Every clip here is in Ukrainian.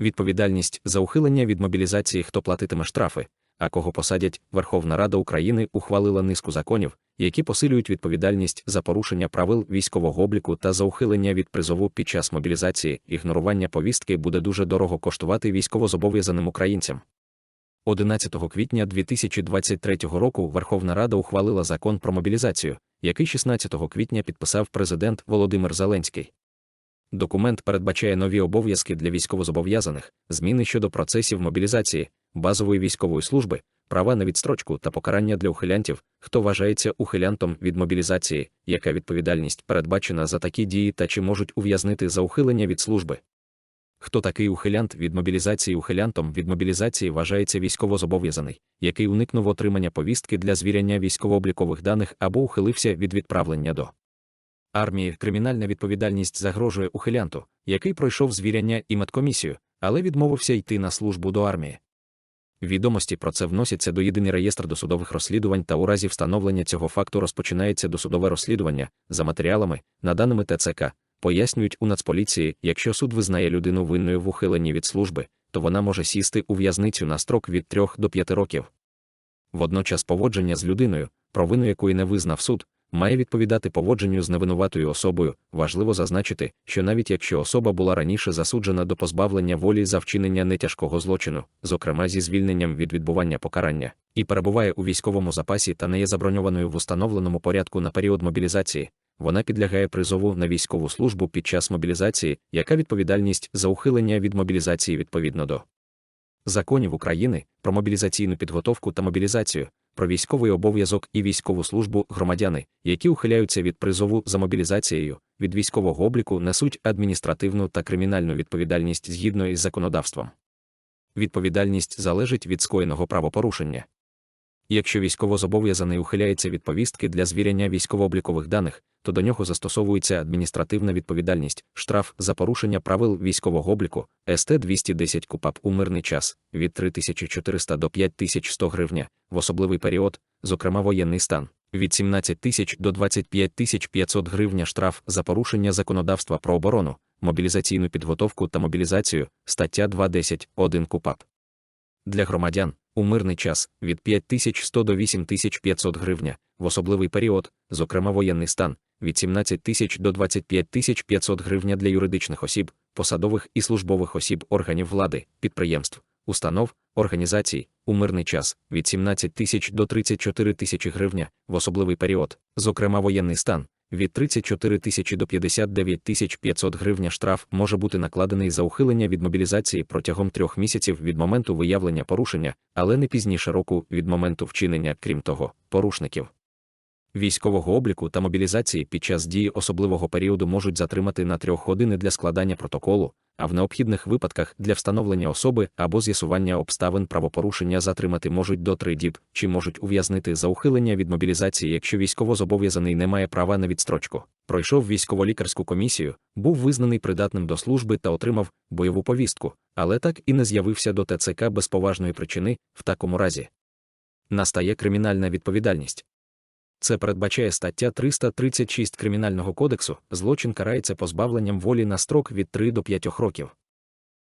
Відповідальність за ухилення від мобілізації, хто платитиме штрафи, а кого посадять, Верховна Рада України ухвалила низку законів, які посилюють відповідальність за порушення правил військового обліку та за ухилення від призову під час мобілізації. Ігнорування повістки буде дуже дорого коштувати військовозобов'язаним українцям. 11 квітня 2023 року Верховна Рада ухвалила закон про мобілізацію, який 16 квітня підписав президент Володимир Зеленський. Документ передбачає нові обов'язки для військовозобов'язаних, зміни щодо процесів мобілізації, базової військової служби, права на відстрочку та покарання для ухилянтів, хто вважається ухилянтом від мобілізації, яка відповідальність передбачена за такі дії та чи можуть ув'язнити за ухилення від служби. Хто такий ухилянт від мобілізації ухилянтом від мобілізації вважається військовозобов'язаний, який уникнув отримання повістки для звіряння військово-облікових даних або ухилився від відправлення до армії. Кримінальна відповідальність загрожує ухилянту, який пройшов звіряння і медкомісію, але відмовився йти на службу до армії. Відомості про це вносяться до єдиний реєстр досудових розслідувань та у разі встановлення цього факту розпочинається досудове розслідування за матеріалами, наданими ТЦК, пояснюють у Нацполіції, якщо суд визнає людину винною в ухиленні від служби, то вона може сісти у в'язницю на строк від 3 до 5 років. Водночас поводження з людиною, провину якої не визнав суд, має відповідати поводженню з невинуватою особою. Важливо зазначити, що навіть якщо особа була раніше засуджена до позбавлення волі за вчинення нетяжкого злочину, зокрема зі звільненням від відбування покарання, і перебуває у військовому запасі та не є заброньованою в установленому порядку на період мобілізації, вона підлягає призову на військову службу під час мобілізації, яка відповідальність за ухилення від мобілізації відповідно до законів України про мобілізаційну підготовку та мобілізацію, про військовий обов'язок і військову службу громадяни, які ухиляються від призову за мобілізацією, від військового обліку несуть адміністративну та кримінальну відповідальність згідно із законодавством. Відповідальність залежить від скоєного правопорушення. Якщо військовозобов'язаний ухиляється від повістки для звіряння військово-облікових даних, то до нього застосовується адміністративна відповідальність, штраф за порушення правил військового обліку СТ 210 КУПАП у мирний час від 3400 до 5100 гривня, в особливий період, зокрема воєнний стан, від 17 тисяч до 25 500 гривня штраф за порушення законодавства про оборону, мобілізаційну підготовку та мобілізацію, стаття 2.10, 1 КУПАП. Для громадян у мирний час від 5100 до 8500 гривня, в особливий період, зокрема воєнний стан, від 17 тисяч до 25 500 гривня для юридичних осіб, посадових і службових осіб органів влади, підприємств, установ, організацій, у мирний час від 17 тисяч до 34 тисячі гривня, в особливий період, зокрема воєнний стан, від 34 тисячі до 59 тисяч 500 гривня штраф може бути накладений за ухилення від мобілізації протягом трьох місяців від моменту виявлення порушення, але не пізніше року від моменту вчинення, крім того, порушників. Військового обліку та мобілізації під час дії особливого періоду можуть затримати на трьох години для складання протоколу, а в необхідних випадках для встановлення особи або з'ясування обставин правопорушення затримати можуть до три діб, чи можуть ув'язнити за ухилення від мобілізації, якщо військовозобов'язаний не має права на відстрочку. Пройшов військово-лікарську комісію, був визнаний придатним до служби та отримав бойову повістку, але так і не з'явився до ТЦК без поважної причини, в такому разі. Настає кримінальна відповідальність. Це передбачає стаття 336 Кримінального кодексу, злочин карається позбавленням волі на строк від 3 до 5 років.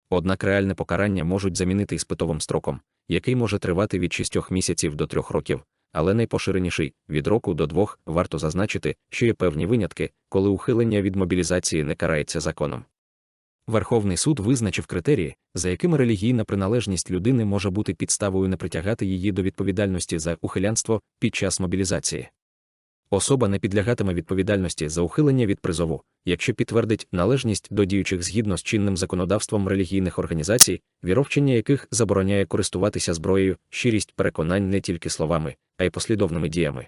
Однак реальне покарання можуть замінити іспитовим строком, який може тривати від 6 місяців до 3 років, але найпоширеніший від року до 2 варто зазначити, що є певні винятки, коли ухилення від мобілізації не карається законом. Верховний суд визначив критерії, за якими релігійна приналежність людини може бути підставою не притягати її до відповідальності за ухилянство під час мобілізації. Особа не підлягатиме відповідальності за ухилення від призову, якщо підтвердить належність до діючих згідно з чинним законодавством релігійних організацій, віровчення яких забороняє користуватися зброєю, щирість переконань не тільки словами, а й послідовними діями.